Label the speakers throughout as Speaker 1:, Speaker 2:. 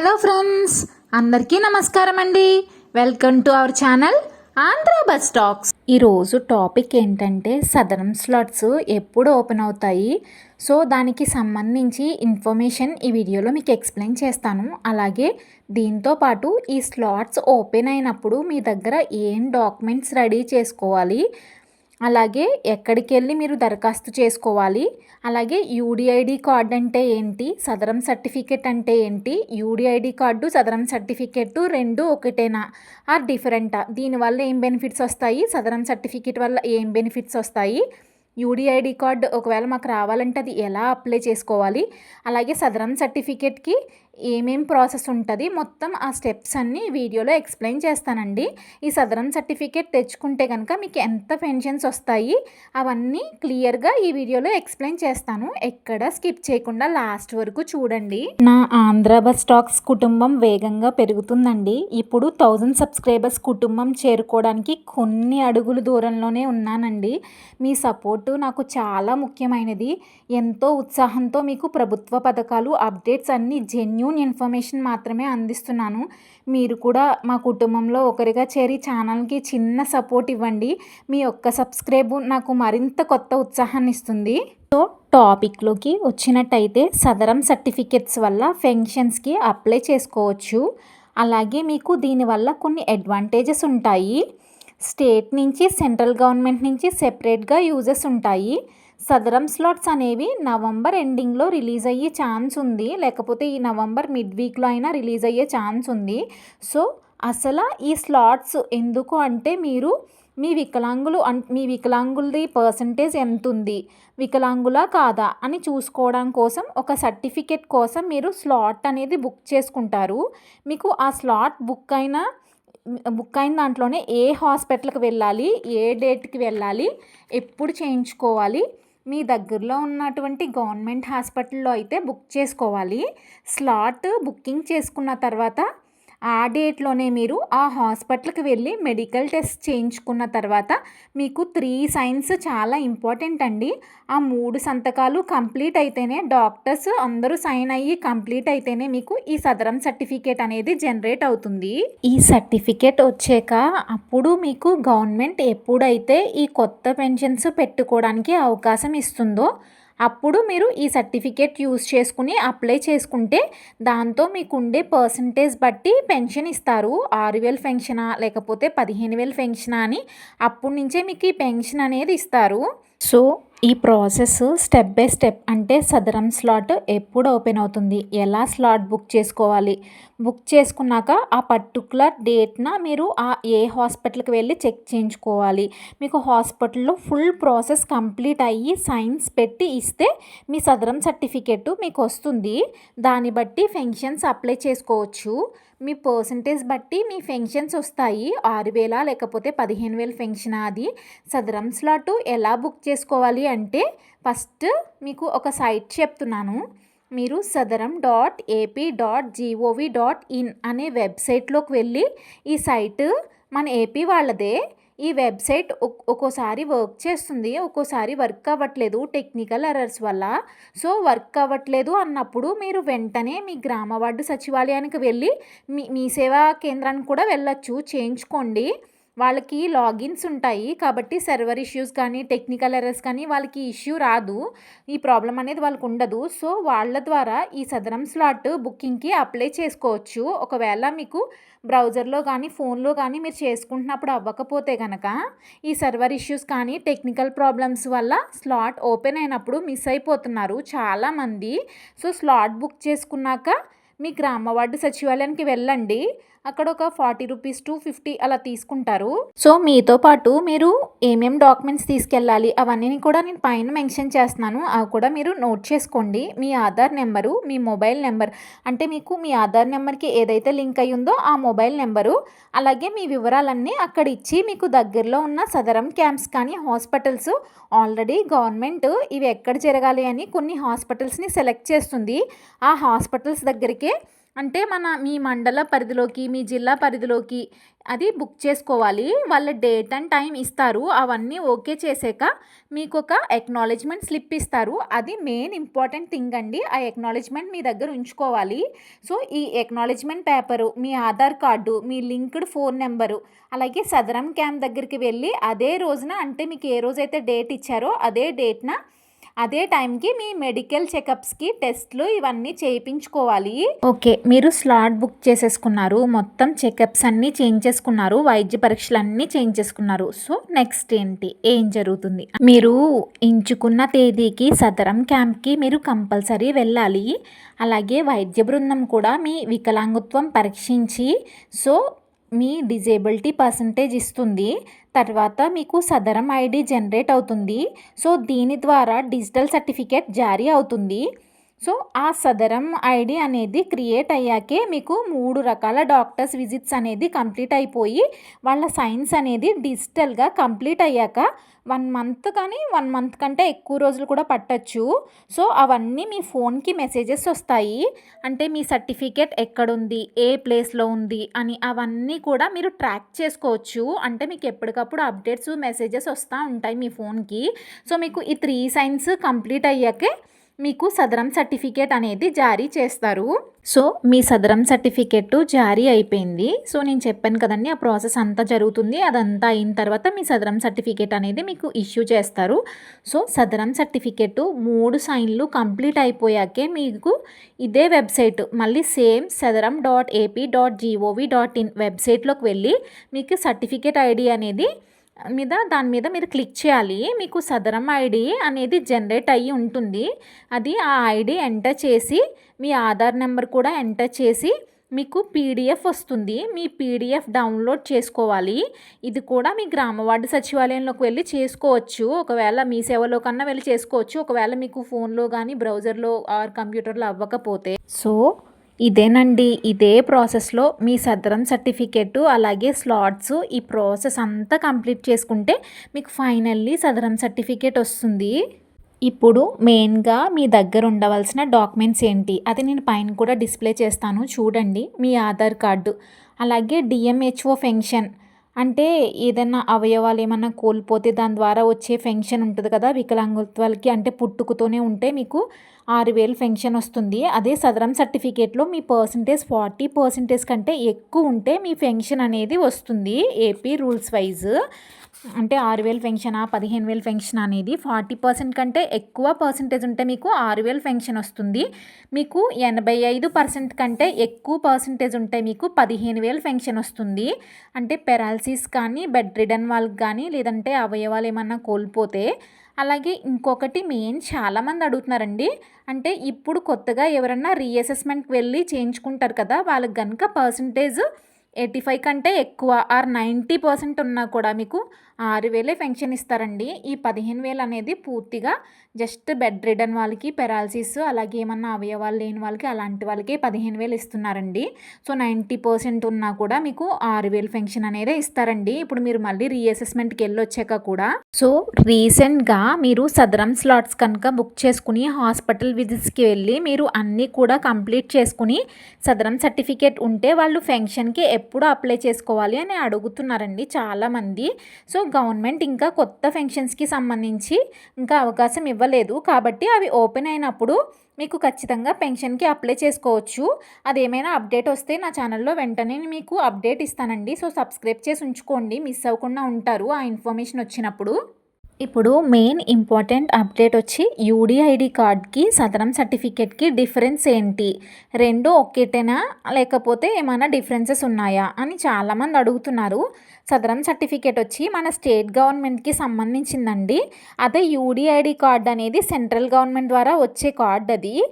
Speaker 1: Hello friends అందరికీ నమస్కారం అండి. Welcome to our channel Andhra bus talks. ఈరోజు టాపిక్ ఏంటంటే సదరం స్లాట్స్ ఎప్పుడు ఓపెన్ అవుతాయి. సో దానికి సంబంధించి ఇన్ఫర్మేషన్ ఈ వీడియోలో మీకు ఎక్స్ప్లెయిన్ చేస్తాను. అలాగే దీంతో పాటు ఈ స్లాట్స్ ఓపెన్ అయినప్పుడు మీ దగ్గర ఏం డాక్యుమెంట్స్ రెడీ చేసుకోవాలి అలాగే ఎక్కడికి వెళ్ళి మీరు దరఖాస్తు చేసుకోవాలి. అలాగే యూడిఐడి కార్డ్ అంటే ఏంటి? సదరం సర్టిఫికెట్ అంటే ఏంటి? యూడిఐడి కార్డు సదరం సర్టిఫికెట్ రెండు ఒకటేనా? ఆర్ డిఫరెంటా? దీనివల్ల ఏం బెనిఫిట్స్ వస్తాయి? సదరం సర్టిఫికెట్ వల్ల ఏం బెనిఫిట్స్ వస్తాయి? యూడిఐడి కార్డు ఒకవేళ మాకు రావాలంటే అది ఎలా అప్లై చేసుకోవాలి? అలాగే సదరం సర్టిఫికేట్కి ఏమేం ప్రాసెస్ ఉంటుంది మొత్తం ఆ స్టెప్స్ అన్నీ వీడియోలో ఎక్స్ప్లెయిన్ చేస్తానండి. ఈ సదరన్ సర్టిఫికేట్ తెచ్చుకుంటే కనుక మీకు ఎంత పెన్షన్స్ వస్తాయి అవన్నీ క్లియర్గా ఈ వీడియోలో ఎక్స్ప్లెయిన్ చేస్తాను. ఎక్కడ స్కిప్ చేయకుండా లాస్ట్ వరకు చూడండి. నా ఆంధ్ర బస్ స్టాక్స్ కుటుంబం వేగంగా పెరుగుతుందండి. ఇప్పుడు థౌజండ్ సబ్స్క్రైబర్స్ కుటుంబం చేరుకోవడానికి కొన్ని అడుగుల దూరంలోనే ఉన్నానండి. మీ సపోర్టు నాకు చాలా ముఖ్యమైనది. ఎంతో ఉత్సాహంతో మీకు ప్రభుత్వ పథకాలు అప్డేట్స్ అన్నీ జెన్యున్ ఇన్ఫర్మేషన్ మాత్రమే అందిస్తున్నాను. మీరు కూడా మా కుటుంబంలో ఒకరిగా చేరి ఛానల్కి చిన్న సపోర్ట్ ఇవ్వండి. మీ ఒక్క సబ్స్క్రైబ్ నాకు మరింత కొత్త ఉత్సాహాన్ని ఇస్తుంది. సో టాపిక్లోకి వచ్చినట్టయితే సదరం సర్టిఫికెట్స్ వల్ల పెన్షన్స్కి అప్లై చేసుకోవచ్చు. అలాగే మీకు దీనివల్ల కొన్ని అడ్వాంటేజెస్ ఉంటాయి. స్టేట్ నుంచి సెంట్రల్ గవర్నమెంట్ నుంచి సెపరేట్గా యూజెస్ ఉంటాయి. సదరం స్లాట్స్ అనేవి నవంబర్ ఎండింగ్లో రిలీజ్ అయ్యే ఛాన్స్ ఉంది. లేకపోతే ఈ నవంబర్ మిడ్ వీక్లో అయినా రిలీజ్ అయ్యే ఛాన్స్ ఉంది. సో అసలు ఈ స్లాట్స్ ఎందుకు అంటే మీరు మీ వికలాంగులు అన్ మీ వికలాంగులది పర్సంటేజ్ ఎంత ఉంది వికలాంగులా కాదా? అని చూసుకోవడం కోసం ఒక సర్టిఫికేట్ కోసం మీరు స్లాట్ అనేది బుక్ చేసుకుంటారు. మీకు ఆ స్లాట్ బుక్ అయిన బుక్ అయిన దాంట్లోనే ఏ హాస్పిటల్కి వెళ్ళాలి? ఏ డేట్కి వెళ్ళాలి? ఎప్పుడు చేయించుకోవాలి? మీ దగ్గరలో ఉన్నటువంటి గవర్నమెంట్ హాస్పిటల్లో అయితే బుక్ చేసుకోవాలి. స్లాట్ బుకింగ్ చేసుకున్న తర్వాత ఆ డేట్లోనే మీరు ఆ హాస్పిటల్కి వెళ్ళి మెడికల్ టెస్ట్ చేయించుకున్న తర్వాత మీకు త్రీ సైన్స్ చాలా ఇంపార్టెంట్ అండి. ఆ మూడు సంతకాలు కంప్లీట్ అయితేనే డాక్టర్స్ అందరూ సైన్ అయ్యి కంప్లీట్ అయితేనే మీకు ఈ సదరం సర్టిఫికేట్ అనేది జనరేట్ అవుతుంది. ఈ సర్టిఫికేట్ వచ్చాక అప్పుడు మీకు గవర్నమెంట్ ఎప్పుడైతే ఈ కొత్త పెన్షన్స్ పెట్టుకోవడానికి అవకాశం ఇస్తుందో అప్పుడు మీరు ఈ సర్టిఫికేట్ యూస్ చేసుకుని అప్లై చేసుకుంటే దాంతో మీకు ఉండే పర్సంటేజ్ బట్టి పెన్షన్ ఇస్తారు. ఆరు వేలు పెన్షనా లేకపోతే పదిహేను వేలు పెన్షనా అని అప్పటి నుంచే మీకు ఈ పెన్షన్ అనేది ఇస్తారు. సో ఈ ప్రాసెస్ స్టెప్ బై స్టెప్ అంటే సదరం స్లాట్ ఎప్పుడు ఓపెన్ అవుతుంది? ఎలా స్లాట్ బుక్ చేసుకోవాలి? బుక్ చేసుకున్నాక ఆ పర్టికులర్ డేట్న మీరు ఆ ఏ హాస్పిటల్కి వెళ్ళి చెక్ చేయించుకోవాలి. మీకు హాస్పిటల్లో ఫుల్ ప్రాసెస్ కంప్లీట్ అయ్యి సైన్స్ పెట్టి ఇస్తే మీ సదరం సర్టిఫికెట్ మీకు వస్తుంది. దాన్ని బట్టి ఫెన్షన్స్ అప్లై చేసుకోవచ్చు. మీ పర్సంటేజ్ బట్టి మీ ఫెన్షన్స్ వస్తాయి. ఆరు వేల లేకపోతే పదిహేను వేల ఫెన్షన్ అది. సదరం స్లాట్ ఎలా బుక్ చేసుకోవాలి అంటే ఫస్ట్ మీకు ఒక సైట్ చెప్తున్నాను. మీరు Sadaram dot AP dot GOV dot in అనే వెబ్సైట్లోకి వెళ్ళి ఈ సైట్ మన ఏపీ వాళ్ళదే. ఈ వెబ్సైట్ ఒక్కోసారి వర్క్ చేస్తుంది. ఒక్కోసారి వర్క్ అవ్వట్లేదు టెక్నికల్ ఎర్రర్స్ వల్ల. సో వర్క్ అవ్వట్లేదు అన్నప్పుడు మీరు వెంటనే మీ గ్రామ వార్డు సచివాలయానికి వెళ్ళి మీ మీ సేవా కేంద్రానికి కూడా వెళ్ళచ్చు. చేయించుకోండి. వాళ్ళకి లాగిన్స్ ఉంటాయి కాబట్టి సర్వర్ ఇష్యూస్ కానీ టెక్నికల్ ఎర్రర్స్ కానీ వాళ్ళకి ఇష్యూ రాదు. ఈ ప్రాబ్లం అనేది వాళ్ళకు ఉండదు. సో వాళ్ళ ద్వారా ఈ సదరం స్లాట్ బుకింగ్కి అప్లై చేసుకోవచ్చు. ఒకవేళ మీకు బ్రౌజర్లో కానీ ఫోన్లో కానీ మీరు చేసుకుంటున్నప్పుడు అవ్వకపోతే కనుక ఈ సర్వర్ ఇష్యూస్ కానీ టెక్నికల్ ప్రాబ్లమ్స్ వల్ల స్లాట్ ఓపెన్ అయినప్పుడు మిస్ అయిపోతున్నారు చాలామంది. సో స్లాట్ బుక్ చేసుకున్నాక మీ గ్రామ వార్డు సచివాలయానికి వెళ్ళండి. అక్కడ ఒక ఫార్టీ రూపీస్ టు ఫిఫ్టీ అలా తీసుకుంటారు. సో మీతో పాటు మీరు ఏమేం డాక్యుమెంట్స్ తీసుకెళ్ళాలి అవన్నీ కూడా నేను పైన మెన్షన్ చేస్తున్నాను. అవి కూడా మీరు నోట్ చేసుకోండి. మీ ఆధార్ నెంబరు మీ మొబైల్ నెంబర్ అంటే మీకు మీ ఆధార్ నెంబర్కి ఏదైతే లింక్ అయి ఉందో ఆ మొబైల్ నెంబరు అలాగే మీ వివరాలన్నీ అక్కడ ఇచ్చి మీకు దగ్గరలో ఉన్న సదరం క్యాంప్స్ కానీ హాస్పిటల్స్ ఆల్రెడీ గవర్నమెంట్ ఇవి ఎక్కడ జరగాలి అని కొన్ని హాస్పిటల్స్ని సెలెక్ట్ చేస్తుంది. ఆ హాస్పిటల్స్ దగ్గరికే అంటే మన మీ మండల పరిధిలోకి మీ జిల్లా పరిధిలోకి అది బుక్ చేసుకోవాలి. వాళ్ళ డేట్ అండ్ టైం ఇస్తారు. అవన్నీ ఓకే చేసాక మీకు ఒక ఎక్నాలజ్మెంట్ స్లిప్ ఇస్తారు. అది మెయిన్ ఇంపార్టెంట్ థింగ్ అండి. ఆ ఎక్నాలజ్మెంట్ మీ దగ్గర ఉంచుకోవాలి. సో ఈ ఎక్నాలజ్మెంట్ పేపరు మీ ఆధార్ కార్డు మీ లింక్డ్ ఫోన్ నెంబరు అలాగే సదరం క్యాంప్ దగ్గరికి వెళ్ళి అదే రోజున అంటే మీకు ఏ రోజైతే డేట్ ఇచ్చారో అదే డేట్న అదే టైంకి మీ మెడికల్ చెకప్స్కి టెస్ట్లు ఇవన్నీ చేయించుకోవాలి. ఓకే మీరు స్లాట్ బుక్ చేసేసుకున్నారు. మొత్తం చెకప్స్ అన్నీ చేయించేసుకున్నారు వైద్య పరీక్షలు అన్నీ చేయించేసుకున్నారు సో నెక్స్ట్ ఏంటి? ఏం జరుగుతుంది? మీరు ఎంచుకున్న తేదీకి సదరం క్యాంప్కి మీరు కంపల్సరీ వెళ్ళాలి. అలాగే వైద్య బృందం కూడా మీ వికలాంగత్వం పరీక్షించి సో మీ డిజేబిలిటీ పర్సంటేజ్ ఇస్తుంది తర్వాత మీకు సదరం ఐడి జనరేట్ అవుతుంది. సో దీని ద్వారా డిజిటల్ సర్టిఫికేట్ జారీ అవుతుంది. సో ఆ సదరం ఐడి అనేది క్రియేట్ అయ్యాకే మీకు మూడు రకాల డాక్టర్స్ విజిట్స్ అనేది కంప్లీట్ అయిపోయి వాళ్ళ సైన్స్ అనేది డిజిటల్గా కంప్లీట్ అయ్యాక వన్ మంత్ కానీ వన్ మంత్ కంటే ఎక్కువ రోజులు కూడా పట్టచ్చు. సో అవన్నీ మీ ఫోన్కి మెసేజెస్ వస్తాయి. అంటే మీ సర్టిఫికేట్ ఎక్కడుంది ఏ ప్లేస్లో ఉంది అని అవన్నీ కూడా మీరు ట్రాక్ చేసుకోవచ్చు. అంటే మీకు ఎప్పటికప్పుడు అప్డేట్స్ మెసేజెస్ వస్తూ ఉంటాయి మీ ఫోన్కి. సో మీకు ఈ త్రీ సైన్స్ కంప్లీట్ అయ్యాకే మీకు సదరం సర్టిఫికేట్ అనేది జారీ చేస్తారు. సో మీ సదరం సర్టిఫికేట్ జారీ అయిపోయింది. సో నేను చెప్పాను కదండి ఆ ప్రాసెస్ అంతా జరుగుతుంది. అదంతా అయిన తర్వాత మీ సదరం సర్టిఫికేట్ అనేది మీకు ఇష్యూ చేస్తారు. సో సదరం సర్టిఫికేట్ మూడు సైన్లు కంప్లీట్ అయిపోయాకే మీకు ఇదే వెబ్సైట్ మళ్ళీ same Sadaram dot AP dot GOV dot in వెబ్సైట్లోకి వెళ్ళి మీకు సర్టిఫికేట్ ఐడి అనేది మీద దాని మీద మీరు క్లిక్ చేయాలి. మీకు సదరం ఐడి అనేది జనరేట్ అయ్యి ఉంటుంది. అది ఆ ఐడి ఎంటర్ చేసి మీ ఆధార్ నెంబర్ కూడా ఎంటర్ చేసి మీకు పీడిఎఫ్ వస్తుంది. మీ పీడిఎఫ్ డౌన్లోడ్ చేసుకోవాలి. ఇది కూడా మీ గ్రామ వార్డు సచివాలయంలోకి వెళ్ళి చేసుకోవచ్చు. ఒకవేళ మీ సేవలో కన్నా వెళ్ళి చేసుకోవచ్చు. ఒకవేళ మీకు ఫోన్లో కానీ బ్రౌజర్లో ఆర్ కంప్యూటర్లో అవ్వకపోతే. సో ఇదేనండి ఇదే ప్రాసెస్లో మీ సదరం సర్టిఫికెట్ అలాగే స్లాట్స్ ఈ ప్రాసెస్ అంతా కంప్లీట్ చేసుకుంటే మీకు ఫైనల్లీ సదరం సర్టిఫికేట్ వస్తుంది. ఇప్పుడు మెయిన్గా మీ దగ్గర ఉండవలసిన డాక్యుమెంట్స్ ఏంటి? అది నేను పైన కూడా డిస్ప్లే చేస్తాను చూడండి. మీ ఆధార్ కార్డు అలాగే డిఎంహెచ్ఓ ఫెన్షన్ అంటే ఏదైనా అవయవాలు ఏమన్నా కోల్పోతే దాని ద్వారా వచ్చే ఫెన్షన్ ఉంటుంది కదా వికలాంగత్వాలకి. అంటే పుట్టుకతోనే ఉంటే మీకు ఆరు వేలు ఫెన్షన్ వస్తుంది. అదే సదరం సర్టిఫికేట్లో మీ పర్సంటేజ్ ఫార్టీ పర్సంటేజ్ కంటే ఎక్కువ ఉంటే మీ ఫెన్షన్ అనేది వస్తుంది ఏపీ రూల్స్ వైజ్. అంటే ఆరు వేలు పెన్షనా పదిహేను వేలు పెన్షన్ అనేది ఫార్టీ పర్సెంట్ కంటే ఎక్కువ పర్సంటేజ్ ఉంటే మీకు ఆరు వేలు పెన్షన్ వస్తుంది. మీకు ఎనభై ఐదు పర్సెంట్ కంటే ఎక్కువ పర్సంటేజ్ ఉంటే మీకు పదిహేను వేలు పెన్షన్ వస్తుంది. అంటే పెరాలసిస్ కానీ బెడ్ రిడన్ వాళ్ళకి కానీ లేదంటే అవయవాలు ఏమన్నా కోల్పోతే. అలాగే ఇంకొకటి మెయిన్ చాలామంది అడుగుతున్నారండి. అంటే ఇప్పుడు కొత్తగా ఎవరన్నా రీఅసెస్మెంట్కి వెళ్ళి చేయించుకుంటారు కదా వాళ్ళకి కనుక పర్సంటేజ్ ఎయిటీ ఫైవ్ కంటే ఎక్కువ ఆర్ నైంటీ పర్సెంట్ ఉన్నా కూడా మీకు ఆరు వేలే పెన్షన్ ఇస్తారండి. ఈ పదిహేను వేలు అనేది పూర్తిగా జస్ట్ బెడ్ రిడన్ వాళ్ళకి పెరాలసిస్ అలాగే ఏమన్నా అవయవాలు లేని వాళ్ళకి అలాంటి వాళ్ళకి పదిహేను వేలు ఇస్తున్నారండి. సో నైంటీ పర్సెంట్ ఉన్నా కూడా మీకు ఆరు వేలు పెన్షన్ అనేది ఇస్తారండి. ఇప్పుడు మీరు మళ్ళీ రీఅసెస్మెంట్కి వెళ్ళి వచ్చాక కూడా. సో రీసెంట్గా మీరు సదరం స్లాట్స్ కనుక బుక్ చేసుకుని హాస్పిటల్ విజిట్స్కి వెళ్ళి మీరు అన్నీ కూడా కంప్లీట్ చేసుకుని సదరం సర్టిఫికేట్ ఉంటే వాళ్ళు పెన్షన్కి ఎప్పుడు అప్లై చేసుకోవాలి అని అడుగుతున్నారండి చాలామంది. సో గవర్నమెంట్ ఇంకా కొత్త ఫెన్షన్స్కి సంబంధించి ఇంకా అవకాశం ఇవ్వలేదు. కాబట్టి అవి ఓపెన్ అయినప్పుడు మీకు ఖచ్చితంగా పెన్షన్కి అప్లై చేసుకోవచ్చు. అదేమైనా అప్డేట్ వస్తే నా ఛానల్లో వెంటనే మీకు అప్డేట్ ఇస్తానండి. సో సబ్స్క్రైబ్ చేసి ఉంచుకోండి. మిస్ అవ్వకుండా ఉంటారు. ఆ ఇన్ఫర్మేషన్ వచ్చినప్పుడు. ఇప్పుడు మెయిన్ ఇంపార్టెంట్ అప్డేట్ వచ్చి యూడిఐడి కార్డ్కి సదరం సర్టిఫికేట్కి డిఫరెన్స్ ఏంటి? రెండు ఒకేటేనా? లేకపోతే ఏమైనా డిఫరెన్సెస్ ఉన్నాయా? అని చాలామంది అడుగుతున్నారు. సదరం సర్టిఫికేట్ వచ్చి మన స్టేట్ గవర్నమెంట్కి సంబంధించిందండి. అదే యూడిఐడి కార్డ్ అనేది సెంట్రల్ గవర్నమెంట్ ద్వారా వచ్చే కార్డ్ అది.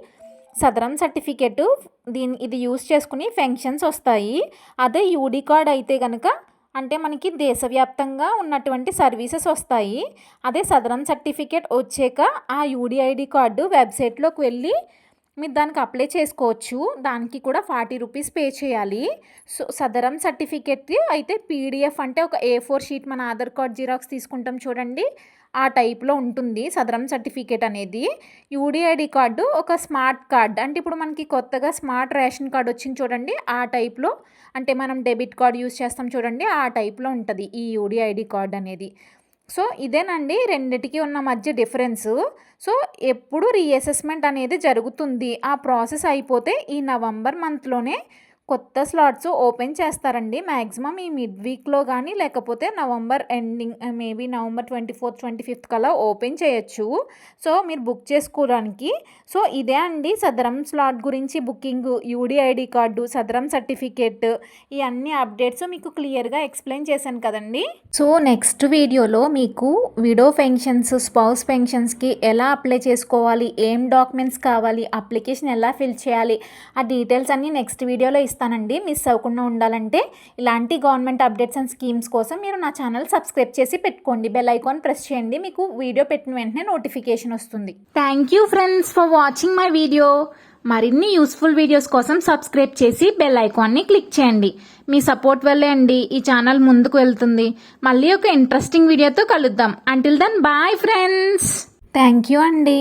Speaker 1: సదరం సర్టిఫికేట్ దీని ఇది యూస్ చేసుకుని ఫెన్షన్స్ వస్తాయి. అదే యూడి కార్డ్ అయితే కనుక అంటే మనకి దేశవ్యాప్తంగా ఉన్నటువంటి సర్వీసెస్ వస్తాయి. అదే సదరం సర్టిఫికేట్ వచ్చాక ఆ యూడిఐడి కార్డు వెబ్సైట్లోకి వెళ్ళి మీరు దానికి అప్లై చేసుకోవచ్చు. దానికి కూడా ఫార్టీ రూపీస్ పే చేయాలి. సో సదరం సర్టిఫికేట్ అయితే పీడిఎఫ్ అంటే ఒక ఏ ఫోర్ షీట్ మన ఆధార్ కార్డ్ జిరాక్స్ తీసుకుంటాం చూడండి. ఆ టైప్లో ఉంటుంది సదరం సర్టిఫికేట్ అనేది. యూడిఐడి కార్డు ఒక స్మార్ట్ కార్డ్. అంటే ఇప్పుడు మనకి కొత్తగా స్మార్ట్ రేషన్ కార్డు వచ్చింది చూడండి ఆ టైప్లో అంటే మనం డెబిట్ కార్డ్ యూస్ చేస్తాం చూడండి ఆ టైప్లో ఉంటుంది ఈ యూడిఐడి కార్డ్ అనేది. సో ఇదేనండి రెండిటికి ఉన్న మధ్య డిఫరెన్స్. సో ఎప్పుడు రీఅసెస్మెంట్ అనేది జరుగుతుంది. ఆ ప్రాసెస్ అయిపోతే ఈ నవంబర్ మంత్లోనే కొత్త స్లాట్స్ ఓపెన్ చేస్తారండి. మ్యాక్సిమం ఈ మిడ్ వీక్లో కానీ లేకపోతే November ending maybe uh, November twenty fourth twenty fifth కల్లా ఓపెన్ చేయొచ్చు. సో మీరు బుక్ చేసుకోవడానికి. సో ఇదే అండి సదరం స్లాట్ గురించి booking UDID card Sadaram certificate ఈ అన్ని అప్డేట్స్ మీకు క్లియర్గా ఎక్స్ప్లెయిన్ చేశాను కదండి. సో నెక్స్ట్ వీడియోలో మీకు విడో పెన్షన్స్ స్పౌస్ పెన్షన్స్కి ఎలా అప్లై చేసుకోవాలి ఏం డాక్యుమెంట్స్ కావాలి అప్లికేషన్ ఎలా ఫిల్ చేయాలి ఆ డీటెయిల్స్ అన్నీ నెక్స్ట్ వీడియోలో ఇస్తానండి మిస్ అవ్వకుండా ఉండాలంటే ఇలాంటి గవర్నమెంట్ అప్డేట్స్ అండ్ స్కీమ్స్ కోసం మీరు నా ఛానల్ సబ్స్క్రైబ్ చేసి పెట్టుకోండి. బెల్ ఐకాన్ ప్రెస్ చేయండి. మీకు వీడియో పెట్టిన వెంటనే నోటిఫికేషన్ వస్తుంది. Thank you friends for watching my video మరిన్ని యూస్ఫుల్ వీడియోస్ కోసం సబ్స్క్రైబ్ చేసి బెల్ ఐకాన్ని క్లిక్ చేయండి. మీ సపోర్ట్ వల్లే అండి ఈ ఛానల్ ముందుకు వెళ్తుంది. మళ్ళీ ఒక ఇంట్రెస్టింగ్ వీడియోతో కలుద్దాం. Until then bye friends thank you అండి.